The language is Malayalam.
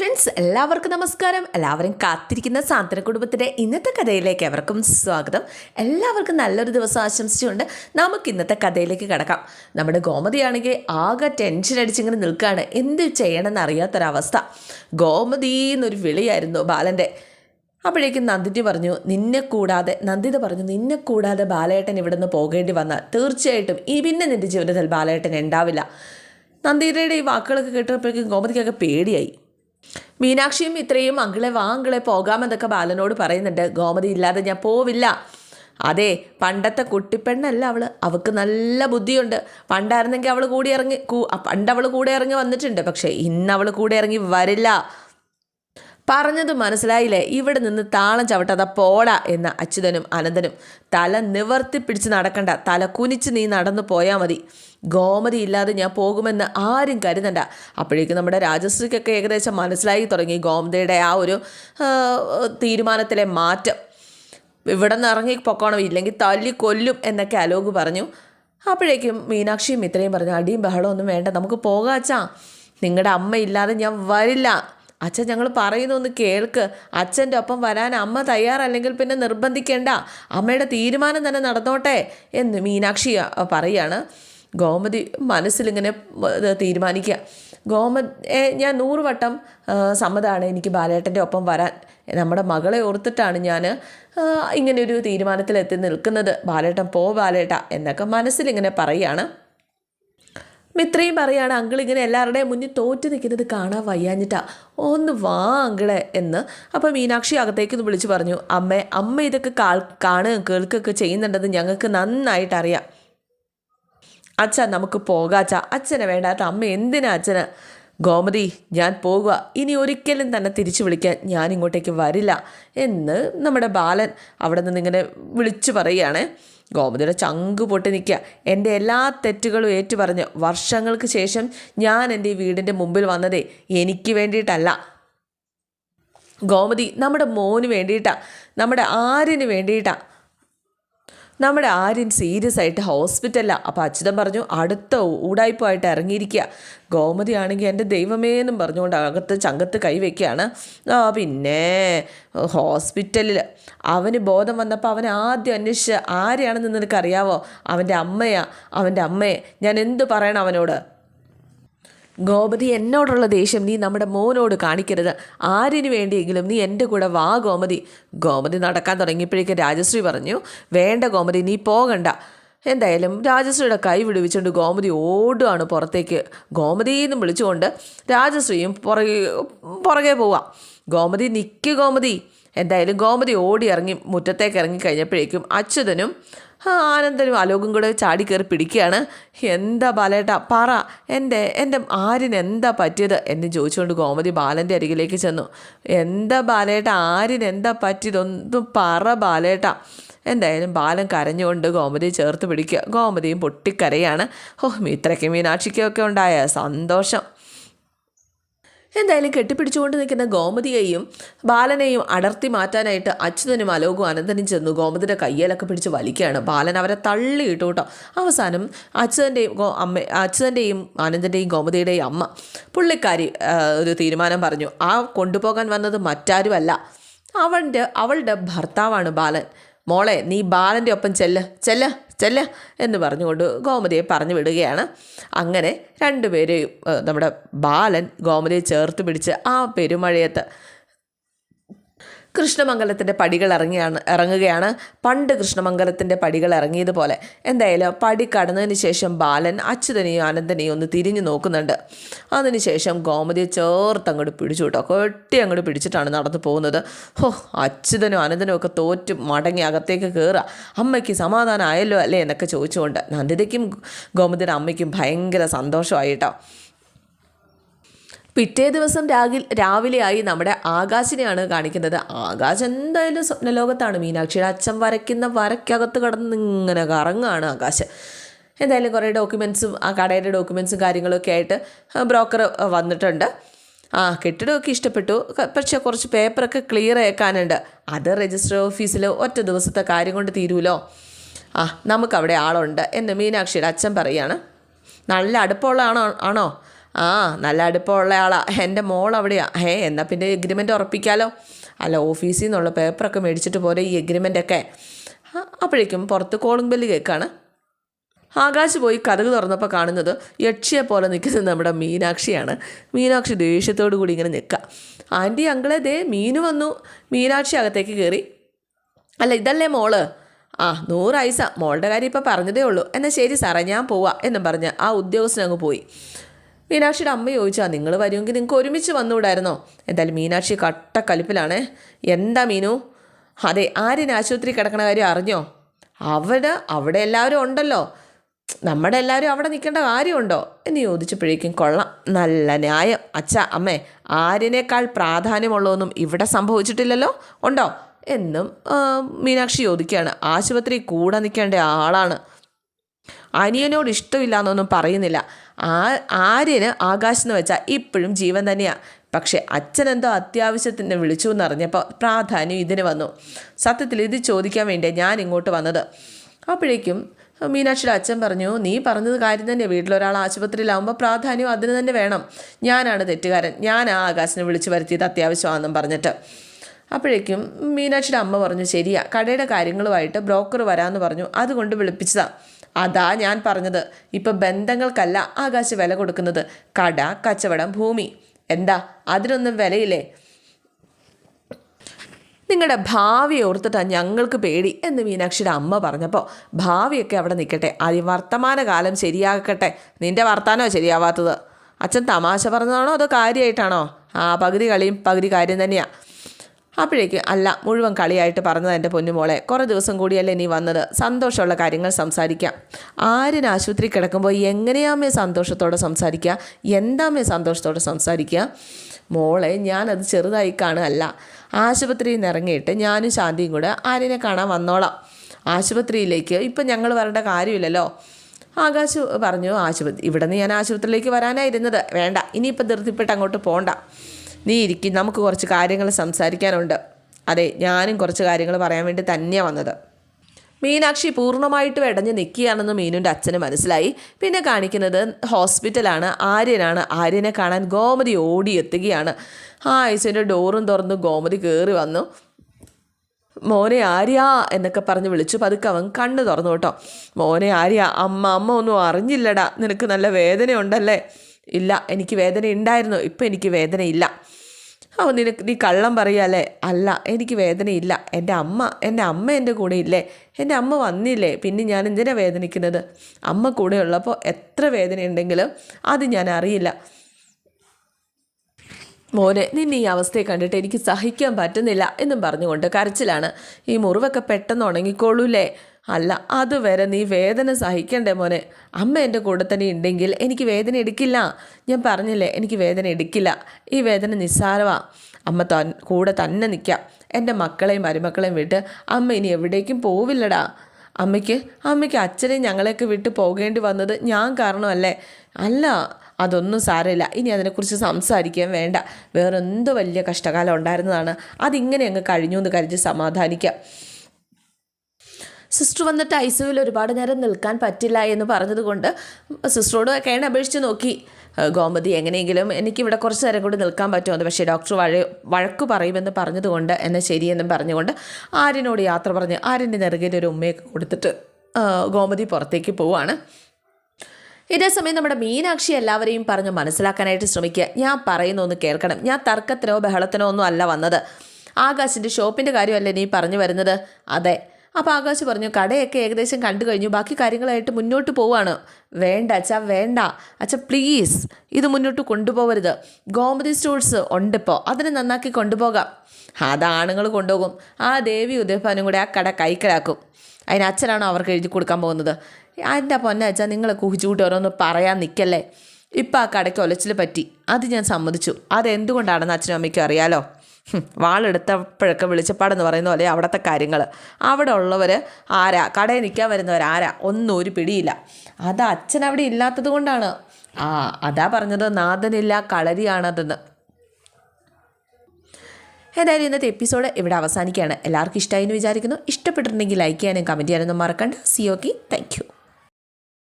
ഫ്രണ്ട്സ് എല്ലാവർക്കും നമസ്കാരം. എല്ലാവരും കാത്തിരിക്കുന്ന സാന്ത്വന കുടുംബത്തിന്റെ ഇന്നത്തെ കഥയിലേക്ക് എവർക്കും സ്വാഗതം. എല്ലാവർക്കും നല്ലൊരു ദിവസം ആശംസിച്ചുകൊണ്ട് നമുക്ക് ഇന്നത്തെ കഥയിലേക്ക് കിടക്കാം. നമ്മുടെ ഗോമതിയാണെങ്കിൽ ആകെ ടെൻഷൻ അടിച്ചിങ്ങനെ നിൽക്കുകയാണ് എന്ത് ചെയ്യണമെന്ന് അറിയാത്തൊരവസ്ഥ ഗോമതി എന്നൊരു വിളിയായിരുന്നു ബാലന്റെ. അപ്പോഴേക്കും നന്ദിനി പറഞ്ഞു നിന്നെ കൂടാതെ നന്ദിത പറഞ്ഞു നിന്നെ കൂടാതെ ബാലേട്ടൻ ഇവിടെ നിന്ന് പോകേണ്ടി വന്നാൽ തീർച്ചയായിട്ടും ഈ പിന്നെ നിന്റെ ജീവിതത്തിൽ ബാലേട്ടൻ ഉണ്ടാവില്ല. നന്ദിതയുടെ ഈ വാക്കുകളൊക്കെ കേട്ടപ്പോഴേക്കും ഗോമതിക്കൊക്കെ പേടിയായി. മീനാക്ഷിയും ഇത്രയും അങ്കിളെ വാ അങ്കിളെ പോകാമെന്നൊക്കെ ബാലനോട് പറയുന്നുണ്ട്. ഗോമതി ഇല്ലാതെ ഞാൻ പോവില്ല. അതെ പണ്ടത്തെ കുട്ടിപ്പെണ്ണല്ല അവൾ അവൾക്ക് നല്ല ബുദ്ധിയുണ്ട്. പണ്ടായിരുന്നെങ്കിൽ അവൾ കൂടി ഇറങ്ങി പണ്ട് അവൾ കൂടെ ഇറങ്ങി വന്നിട്ടുണ്ട്. പക്ഷേ ഇന്ന് അവൾ കൂടെ ഇറങ്ങി വരില്ല. പറഞ്ഞത് മനസ്സിലായില്ലേ? ഇവിടെ നിന്ന് താളം ചവിട്ടാതെ പോടാ എന്ന അച്യുതനും അനന്തനും തല നിവർത്തി പിടിച്ച് നടക്കണ്ട. തല കുനിച്ച് നീ നടന്നു പോയാൽ മതി. ഗോമതി ഇല്ലാതെ ഞാൻ പോകുമെന്ന് ആരും കരുതണ്ട. അപ്പോഴേക്കും നമ്മുടെ രാജശ്രീക്കൊക്കെ ഏകദേശം മനസ്സിലായി തുടങ്ങി ഗോമതിയുടെ ആ ഒരു തീരുമാനത്തിലെ മാറ്റം. ഇവിടെ നിന്ന് ഇറങ്ങി പൊക്കോണം ഇല്ലെങ്കിൽ തല്ലി കൊല്ലും എന്നൊക്കെ അലോക് പറഞ്ഞു. അപ്പോഴേക്കും മീനാക്ഷിയും ഇത്രയും പറഞ്ഞു അടിയും ബഹളവും ഒന്നും വേണ്ട നമുക്ക് പോകാച്ചാ നിങ്ങളുടെ അമ്മ ഇല്ലാതെ ഞാൻ വരില്ല. അച്ഛൻ ഞങ്ങൾ പറയുന്നൊന്ന് കേൾക്ക്. അച്ഛന്റെ ഒപ്പം വരാൻ അമ്മ തയ്യാറല്ലെങ്കിൽ പിന്നെ നിർബന്ധിക്കേണ്ട. അമ്മയുടെ തീരുമാനം തന്നെ നടന്നോട്ടെ എന്ന് മീനാക്ഷി പറയാണ് ഗോമതി മനസ്സിലിങ്ങനെ തീരുമാനിക്കുക. ഗോമ ഞാൻ നൂറ് വട്ടം സമ്മതമാണ് എനിക്ക് ബാലേട്ടന്റെ ഒപ്പം വരാൻ. നമ്മുടെ മകളെ ഓർത്തിട്ടാണ് ഞാൻ ഇങ്ങനെയൊരു തീരുമാനത്തിലെത്തി നിൽക്കുന്നത്. ബാലേട്ടൻ പോ ബാലേട്ട എന്നൊക്കെ മനസ്സിലിങ്ങനെ പറയുകയാണ് മിത്രയും പറയാണ് അങ്കിൾ ഇങ്ങനെ എല്ലാവരുടെയും മുന്നിൽ തോറ്റ് നിൽക്കുന്നത് കാണാൻ വയ്യാഞ്ഞിട്ടാ. ഒന്ന് വാ അങ്കിളെ എന്ന്. അപ്പോൾ മീനാക്ഷി അകത്തേക്ക് വിളിച്ച് പറഞ്ഞു അമ്മേ അമ്മ ഇതൊക്കെ കാൾ കാണുകയും കേൾക്കുകയൊക്കെ ചെയ്യുന്നുണ്ടെന്ന് ഞങ്ങൾക്ക് നന്നായിട്ട് അറിയാം അച്ഛ നമുക്ക് പോകാച്ച അച്ഛനെ വേണ്ടാത്ത അമ്മ എന്തിനാ അച്ഛന്? ഗോമതി ഞാൻ പോകുക ഇനി ഒരിക്കലും തന്നെ തിരിച്ചു വിളിക്കാൻ ഞാൻ ഇങ്ങോട്ടേക്ക് വരില്ല എന്ന് നമ്മുടെ ബാലൻ അവിടെ നിന്ന് ഇങ്ങനെ വിളിച്ചു പറയുകയാണ്. ഗോമതിയുടെ ചങ്ക് പൊട്ടി നിൽക്കുക. എന്റെ എല്ലാ തെറ്റുകളും ഏറ്റു പറഞ്ഞ് വർഷങ്ങൾക്ക് ശേഷം ഞാൻ എന്റെ വീടിന്റെ മുമ്പിൽ വന്നതേ എനിക്ക് വേണ്ടിയിട്ടല്ല. ഗോമതി നമ്മുടെ മോന് വേണ്ടിയിട്ടാണ് നമ്മുടെ ആരിന് വേണ്ടിയിട്ടാ നമ്മുടെ ആര്യൻ സീരിയസ് ആയിട്ട് ഹോസ്പിറ്റലാണ് അപ്പോൾ അച്യുതൻ പറഞ്ഞു അടുത്ത ഊടായ്പായിട്ട് ഇറങ്ങിയിരിക്കുക ഗോമതി ആണെങ്കിൽ എന്റെ ദൈവമേ എന്നും പറഞ്ഞുകൊണ്ട് അകത്ത് ചങ്കത്ത് കൈവയ്ക്കുകയാണ് പിന്നെ ഹോസ്പിറ്റലിൽ അവന് ബോധം വന്നപ്പോൾ അവൻ ആദ്യം അന്വേഷിച്ച് ആരെയാണെന്ന് നിനക്കറിയാവോ? അവന്റെ അമ്മയാ അവന്റെ അമ്മയെ. ഞാൻ എന്ത് പറയണം അവനോട്? ഗോമതി എന്നോടുള്ള ദേഷ്യം നീ നമ്മുടെ മോനോട് കാണിക്കരുത്. ആരിനു വേണ്ടിയെങ്കിലും നീ എന്റെ കൂടെ വാ ഗോമതി. ഗോമതി നടക്കാൻ തുടങ്ങിയപ്പോഴേക്കും രാജശ്രീ പറഞ്ഞു വേണ്ട ഗോമതി നീ പോകണ്ട. എന്തായാലും രാജശ്രീയുടെ കൈ വിടുവിച്ചുകൊണ്ട് ഗോമതി ഓടുകയാണ് പുറത്തേക്ക്. ഗോമതി എന്ന് വിളിച്ചുകൊണ്ട് രാജശ്രീയും പുറകെ പുറകെ പോവാം. ഗോമതി നിൽക്ക് ഗോമതി. എന്തായാലും ഗോമതി ഓടി ഇറങ്ങി മുറ്റത്തേക്ക് ഇറങ്ങി കഴിഞ്ഞപ്പോഴേക്കും അച്യുതനും ആനന്ദനും അലോകും കൂടെ ചാടി കയറി പിടിക്കുകയാണ്. എന്താ ബാലേട്ട പറ എന്റെ എന്റെ ആരിന് എന്താ പറ്റിയത് എന്ന് ചോദിച്ചുകൊണ്ട് ഗോമതി ബാലന്റെ അരികിലേക്ക് ചെന്നു. എന്താ ബാലേട്ട ആരിന് എന്താ പറ്റിയതൊന്നും പറ ബാലേട്ട. എന്തായാലും ബാലൻ കരഞ്ഞുകൊണ്ട് ഗോമതി ചേർത്ത് പിടിക്കുക. ഗോമതിയും പൊട്ടിക്കരയാണ്. ഓ മിത്രയ്ക്കും മീനാക്ഷിക്കൊക്കെ ഉണ്ടായ സന്തോഷം. എന്തായാലും കെട്ടിപ്പിടിച്ചുകൊണ്ട് നിൽക്കുന്ന ഗോമതിയെയും ബാലനെയും അടർത്തി മാറ്റാനായിട്ട് അച്യുതനും അലോകും അനന്തനും ചെന്നു ഗോമതിയുടെ കയ്യിലൊക്കെ പിടിച്ച് വലിക്കുകയാണ്. ബാലൻ അവരെ തള്ളിയിട്ടു കേട്ടോ. അവസാനം അച്യുതന്റെയും ഗോ അമ്മ അച്യുതന്റെയും ആനന്ദന്റെയും ഗോമതിയുടെയും അമ്മ പുള്ളിക്കാരി ഒരു തീരുമാനം പറഞ്ഞു. ആ കൊണ്ടുപോകാൻ വന്നത് മറ്റാരുമല്ല. അവന്റെ അവളുടെ ഭർത്താവാണ് ബാലൻ. മോളെ നീ ബാലന്റെ ഒപ്പം ചെല്ല് ചെല്ല്. ചെല്ല് എന്ന് പറഞ്ഞുകൊണ്ട് ഗോമതിയെ പറഞ്ഞു വിടുകയാണ്. അങ്ങനെ രണ്ടുപേരെയും നമ്മുടെ ബാലൻ ഗോമതിയെ ചേർത്ത് പിടിച്ച് ആ പെരുമഴയത്ത് കൃഷ്ണമംഗലത്തിന്റെ പടികൾ ഇറങ്ങിയാണ് ഇറങ്ങുകയാണ്. പണ്ട് കൃഷ്ണമംഗലത്തിന്റെ പടികൾ ഇറങ്ങിയതുപോലെ. എന്തായാലും പടി കടന്നതിന് ശേഷം ബാലൻ അച്യുതനെയും ആനന്ദനെയും ഒന്ന് തിരിഞ്ഞു നോക്കുന്നുണ്ട്. അതിനുശേഷം ഗോമതിയെ ചേർത്ത് അങ്ങോട്ട് പിടിച്ചു കേട്ടോ. കൊട്ടി അങ്ങോട്ട് പിടിച്ചിട്ടാണ് നടന്നു പോകുന്നത്. ഹോ അച്യുതനും ആനന്ദനും ഒക്കെ തോറ്റ് മടങ്ങി അകത്തേക്ക് കയറുക അമ്മയ്ക്ക് സമാധാനം ആയല്ലോ അല്ലേ എന്നൊക്കെ ചോദിച്ചുകൊണ്ട് നന്ദിതയ്ക്കും ഗോമതിയുടെ അമ്മയ്ക്കും ഭയങ്കര സന്തോഷമായിട്ടോ പിറ്റേ ദിവസം രാവിലെ രാവിലെയായി നമ്മുടെ ആകാശിനെയാണ് കാണിക്കുന്നത്. ആകാശ് എന്തായാലും സ്വപ്നലോകത്താണ്. മീനാക്ഷിയുടെ അച്ഛൻ വരയ്ക്കുന്ന വരയ്ക്കകത്ത് കിടന്ന് ഇങ്ങനെ കറങ്ങാണ് ആകാശം. എന്തായാലും കുറേ ഡോക്യുമെൻസും ആ കടയുടെ ഡോക്യുമെൻസും കാര്യങ്ങളൊക്കെ ആയിട്ട് ബ്രോക്കർ വന്നിട്ടുണ്ട്. ആ കെട്ടിടമൊക്കെ ഇഷ്ടപ്പെട്ടു. പക്ഷേ കുറച്ച് പേപ്പറൊക്കെ ക്ലിയർ ആക്കാനുണ്ട് അത് രജിസ്റ്റർ ഓഫീസിൽ ഒറ്റ ദിവസത്തെ കാര്യം കൊണ്ട് തീരുമല്ലോ ആ നമുക്കവിടെ ആളുണ്ട് എന്ന് മീനാക്ഷിയുടെ അച്ഛൻ പറയുകയാണ് നല്ല അടുപ്പമുള്ള ആണോ ആണോ? ആ നല്ല അടുപ്പമുള്ള ആളാ. എന്റെ മോൾ അവിടെയാ. ഹേ എന്നാൽ പിന്നെ എഗ്രിമെന്റ് ഉറപ്പിക്കാലോ? അല്ല ഓഫീസിൽ നിന്നുള്ള പേപ്പറൊക്കെ മേടിച്ചിട്ട് പോരെ ഈ എഗ്രിമെന്റൊക്കെ അപ്പോഴേക്കും പുറത്ത് കോളിംഗ് ബെല്ല് കേൾക്കാണ്. ആകാശ് പോയി കഥക് തുറന്നപ്പോൾ കാണുന്നത് യക്ഷിയെ പോലെ നിൽക്കുന്നത് നമ്മുടെ മീനാക്ഷിയാണ്. മീനാക്ഷി ദേഷ്യത്തോടു കൂടി ഇങ്ങനെ നിൽക്കുക ആന്റി അങ്കിളെ ദേ മീന് വന്നു. മീനാക്ഷി അകത്തേക്ക് കയറി അല്ല ഇതല്ലേ മോൾ? ആ നൂറ് ഐസ മോളുടെ കാര്യം ഇപ്പോൾ പറഞ്ഞതേ ഉള്ളൂ. എന്നാൽ ശരി സാറേ ഞാൻ പോവാം എന്നും പറഞ്ഞ് ആ ഉദ്യോഗസ്ഥനങ്ങ് പോയി. മീനാക്ഷിയുടെ അമ്മ ചോദിച്ചാൽ നിങ്ങൾ വരുമെങ്കിൽ നിങ്ങൾക്ക് ഒരുമിച്ച് വന്നുകൂടായിരുന്നോ? എന്തായാലും മീനാക്ഷി കട്ടക്കലിപ്പിലാണ് എന്താ മീനു? അതെ ആര്യൻ ആശുപത്രി കിടക്കണ കാര്യം അറിഞ്ഞോ? അവിടെ അവിടെ എല്ലാവരും ഉണ്ടല്ലോ. നമ്മുടെ എല്ലാവരും അവിടെ നിൽക്കേണ്ട കാര്യമുണ്ടോ? എന്ന് ചോദിച്ചപ്പോഴേക്കും കൊള്ളാം നല്ല ന്യായം. അച്ഛ അമ്മേ ആരിനേക്കാൾ പ്രാധാന്യമുള്ളതൊന്നും ഇവിടെ സംഭവിച്ചിട്ടില്ലല്ലോ? ഉണ്ടോ? എന്നും മീനാക്ഷി ചോദിക്കുകയാണ്. ആശുപത്രി കൂടെ നിൽക്കേണ്ട ആളാണ്. അനിയനോട് ഇഷ്ടമില്ല എന്നൊന്നും പറയുന്നില്ല. ആ ആര്യന് ആകാശ് എന്ന് വെച്ചാൽ ഇപ്പോഴും ജീവൻ തന്നെയാണ് പക്ഷേ അച്ഛനെന്തോ അത്യാവശ്യത്തിന് വിളിച്ചു എന്നറിഞ്ഞപ്പോൾ പ്രാധാന്യം ഇതിന് വന്നു. സത്യത്തിൽ ഇത് ചോദിക്കാൻ വേണ്ടിയാണ് ഞാൻ ഇങ്ങോട്ട് വന്നത്. അപ്പോഴേക്കും മീനാക്ഷിയുടെ അച്ഛൻ പറഞ്ഞു നീ പറഞ്ഞത് കാര്യം തന്നെയാണ് വീട്ടിലൊരാൾ ആശുപത്രിയിലാവുമ്പോൾ പ്രാധാന്യം അതിന് തന്നെ വേണം. ഞാനാണ് തെറ്റുകാരൻ. ഞാൻ ആ ആകാശിനെ വിളിച്ചു വരുത്തിയത് അത്യാവശ്യമാണെന്നും പറഞ്ഞിട്ട്. അപ്പോഴേക്കും മീനാക്ഷിയുടെ അമ്മ പറഞ്ഞു ശരിയാ. കടയുടെ കാര്യങ്ങളുമായിട്ട് ബ്രോക്കർ വരാമെന്ന് പറഞ്ഞു. അതുകൊണ്ട് വിളിപ്പിച്ചതാ. അതാ ഞാൻ പറഞ്ഞത്. ഇപ്പം ബന്ധങ്ങൾക്കല്ല ആകാശ വില കൊടുക്കുന്നത്. കട കച്ചവടം ഭൂമി. എന്താ? അതിനൊന്നും വിലയില്ലേ? നിങ്ങളുടെ ഭാവി ഓർത്തിട്ടാണ് ഞങ്ങൾക്ക് പേടി എന്ന് മീനാക്ഷിയുടെ അമ്മ പറഞ്ഞപ്പോൾ ഭാവിയൊക്കെ അവിടെ നിൽക്കട്ടെ അതി വർത്തമാനകാലം ശരിയാക്കട്ടെ നിന്റെ വർത്താനോ ശരിയാവാത്തത്? അച്ഛൻ തമാശ പറഞ്ഞതാണോ അതോ കാര്യമായിട്ടാണോ ആ പകുതി കളിയും പകുതി കാര്യം തന്നെയാണ് അപ്പോഴേക്ക് അല്ല മുഴുവൻ കളിയായിട്ട് പറഞ്ഞത് എന്റെ പൊന്നുമോളെ. കുറേ ദിവസം കൂടിയല്ലേ നീ വന്നത്. സന്തോഷമുള്ള കാര്യങ്ങൾ സംസാരിക്കാം. ആരും ആശുപത്രി കിടക്കുമ്പോൾ എങ്ങനെയാമേ സന്തോഷത്തോടെ സംസാരിക്കുക? എന്താമേ സന്തോഷത്തോടെ സംസാരിക്കുക? മോളെ ഞാനത് ചെറുതായി കാണുകയല്ല. ആശുപത്രിയിൽ നിന്ന് ഇറങ്ങിയിട്ട് ഞാനും ശാന്തിയും കൂടെ ആര്യനെ കാണാൻ വന്നോളാം. ആശുപത്രിയിലേക്ക് ഇപ്പം ഞങ്ങൾ വരേണ്ട കാര്യമില്ലല്ലോ. ആകാശ് പറഞ്ഞു ആശുപത്രി ഇവിടെ നിന്ന് ഞാൻ ആശുപത്രിയിലേക്ക് വരാനായിരുന്നത് വേണ്ട ഇനിയിപ്പോൾ ധൃതിപ്പെട്ട് അങ്ങോട്ട് പോകണ്ട നീ ഇരിക്കും നമുക്ക് കുറച്ച് കാര്യങ്ങൾ സംസാരിക്കാനുണ്ട്. അതെ ഞാനും കുറച്ച് കാര്യങ്ങൾ പറയാൻ വേണ്ടി തന്നെയാണ് വന്നത്. മീനാക്ഷി പൂർണമായിട്ടും ഇടഞ്ഞ് നിൽക്കുകയാണെന്ന് മീനുന്റെ അച്ഛന് മനസ്സിലായി. പിന്നെ കാണിക്കുന്നത് ഹോസ്പിറ്റലാണ്. ആര്യനാണ്. ആര്യനെ കാണാൻ ഗോമതി ഓടിയെത്തുകയാണ്. ആ ഐസിന്റെ ഡോറും തുറന്ന് ഗോമതി കയറി വന്നു. മോനെ ആര്യ എന്നൊക്കെ പറഞ്ഞ് വിളിച്ചു. പതുക്കെ അവൻ കണ്ണ് തുറന്നു കേട്ടോ. മോനെ ആര്യ അമ്മ അമ്മ ഒന്നും അറിഞ്ഞില്ലടാ. നിനക്ക് നല്ല വേദനയുണ്ടല്ലേ? ഇല്ല എനിക്ക് വേദന ഉണ്ടായിരുന്നു. ഇപ്പം എനിക്ക് വേദനയില്ല ഓ നിനക്ക് നീ കള്ളം പറയാല്ലേ അല്ല? എനിക്ക് വേദനയില്ല എന്റെ അമ്മ എന്റെ അമ്മ എന്റെ കൂടെ ഇല്ലേ? എന്റെ അമ്മ വന്നില്ലേ? പിന്നെ ഞാൻ എന്തിനാണ് വേദനിക്കുന്നത്? അമ്മ കൂടെ ഉള്ളപ്പോൾ എത്ര വേദനയുണ്ടെങ്കിലും അത് ഞാൻ അറിയില്ല. മോനെ നിന്നെ ഈ അവസ്ഥയെ കണ്ടിട്ട് എനിക്ക് സഹിക്കാൻ പറ്റുന്നില്ല എന്നും പറഞ്ഞുകൊണ്ട് കരച്ചിലാണ്. ഈ മുറിവൊക്കെ പെട്ടെന്ന് ഉണങ്ങിക്കോളൂലേ അല്ല അതുവരെ നീ വേദന സഹിക്കണ്ടേ മോനെ. അമ്മ എന്റെ കൂടെ തന്നെ ഉണ്ടെങ്കിൽ എനിക്ക് വേദന എടുക്കില്ല. ഞാൻ പറഞ്ഞില്ലേ എനിക്ക് വേദന എടുക്കില്ല. ഈ വേദന നിസ്സാരമാണ് അമ്മ തൻ കൂടെ തന്നെ നിൽക്കാം എന്റെ മക്കളെയും മരുമക്കളെയും വിട്ട് അമ്മ ഇനി എവിടേക്കും പോവില്ലടാ. അമ്മയ്ക്ക് അമ്മയ്ക്ക് അച്ഛനെ ഞങ്ങളെയൊക്കെ വിട്ട് പോകേണ്ടി വന്നത് ഞാൻ കാരണമല്ലേ? അല്ല അതൊന്നും സാരമില്ല. ഇനി അതിനെക്കുറിച്ച് സംസാരിക്കാൻ വേണ്ട. വേറെ എന്ത് വലിയ കഷ്ടകാലം ഉണ്ടായിരുന്നതാണ്. അതിങ്ങനെ അങ്ങ് കഴിഞ്ഞു എന്ന് കരുതി സമാധാനിക്കാം. സിസ്റ്റർ വന്നിട്ട് ഐ സിയുവിൽ ഒരുപാട് നേരം നിൽക്കാൻ പറ്റില്ല എന്ന് പറഞ്ഞതുകൊണ്ട് സിസ്റ്ററോട് കേണ അപേക്ഷിച്ച് നോക്കി. ഗോമതി എങ്ങനെയെങ്കിലും എനിക്കിവിടെ കുറച്ച് നേരം കൂടി നിൽക്കാൻ പറ്റുമെന്ന് പക്ഷേ ഡോക്ടർ വഴ വഴക്ക് പറയുമെന്ന് പറഞ്ഞതുകൊണ്ട് എന്നെ ശരിയെന്നും പറഞ്ഞുകൊണ്ട് ആര്യനോട് യാത്ര പറഞ്ഞ് ആര്യന്റെ നെറുകയിൽ ഒരു ഉമ്മയൊക്കെ കൊടുത്തിട്ട് ഗോമതി പുറത്തേക്ക് പോവാണ്. ഇതേസമയം നമ്മുടെ മീനാക്ഷി എല്ലാവരെയും പറഞ്ഞ് മനസ്സിലാക്കാനായിട്ട് ശ്രമിക്കുക. ഞാൻ പറയുന്ന ഒന്ന് കേൾക്കണം. ഞാൻ തർക്കത്തിനോ ബഹളത്തിനോ ഒന്നും അല്ല വന്നത്. ആകാശിന്റെ ഷോപ്പിന്റെ കാര്യമല്ലേ നീ പറഞ്ഞു വരുന്നത്? അതെ. അപ്പോൾ ആകാശ് പറഞ്ഞു കടയൊക്കെ ഏകദേശം കണ്ടു കഴിഞ്ഞു. ബാക്കി കാര്യങ്ങളായിട്ട് മുന്നോട്ട് പോവാണ്. വേണ്ട അച്ഛ വേണ്ട. അച്ഛ പ്ലീസ് ഇത് മുന്നോട്ട് കൊണ്ടുപോകരുത് ഗോമതി സ്റ്റോഴ്സ് ഉണ്ടിപ്പോൾ അതിനെ നന്നാക്കി കൊണ്ടുപോകാം. അത് ആണുങ്ങൾ കൊണ്ടുപോകും. ആ ദേവി ഉദയഭാനും കൂടെ ആ കട കൈക്കലാക്കും. അതിന് അച്ഛനാണോ അവർക്ക് എഴുതി കൊടുക്കാൻ പോകുന്നത്? എന്റെ പൊന്നച്ചാ നിങ്ങളെ കുഹിച്ചുകൂട്ടി ഓരോന്ന് പറയാൻ നിൽക്കല്ലേ? ഇപ്പം ആ കടയ്ക്ക് ഒലച്ചിൽ പറ്റി. അത് ഞാൻ സമ്മതിച്ചു. അതെന്തുകൊണ്ടാണെന്ന് അച്ഛനും അമ്മയ്ക്കും അറിയാലോ? വാളെടുത്തപ്പോഴൊക്കെ വെളിച്ചപ്പാടെന്ന് പറയുന്ന പോലെ അവിടുത്തെ കാര്യങ്ങൾ അവിടെ ഉള്ളവർ ആരാ? കടയിൽ നിൽക്കാൻ വരുന്നവർ ആരാ? ഒന്നും ഒരു പിടിയില്ല. അത് അച്ഛൻ അവിടെ ഇല്ലാത്തത് കൊണ്ടാണ്. ആ അതാ പറഞ്ഞത് നാഥനില്ല കളരിയാണതെന്ന്. ഏതായാലും ഇന്നത്തെ എപ്പിസോഡ് ഇവിടെ അവസാനിക്കുകയാണ്. എല്ലാവർക്കും ഇഷ്ടമായി എന്ന് വിചാരിക്കുന്നു. ഇഷ്ടപ്പെട്ടിട്ടുണ്ടെങ്കിൽ ലൈക്ക് ചെയ്യാനും കമന്റ് ചെയ്യാനൊന്നും മറക്കണ്ട. C okay thank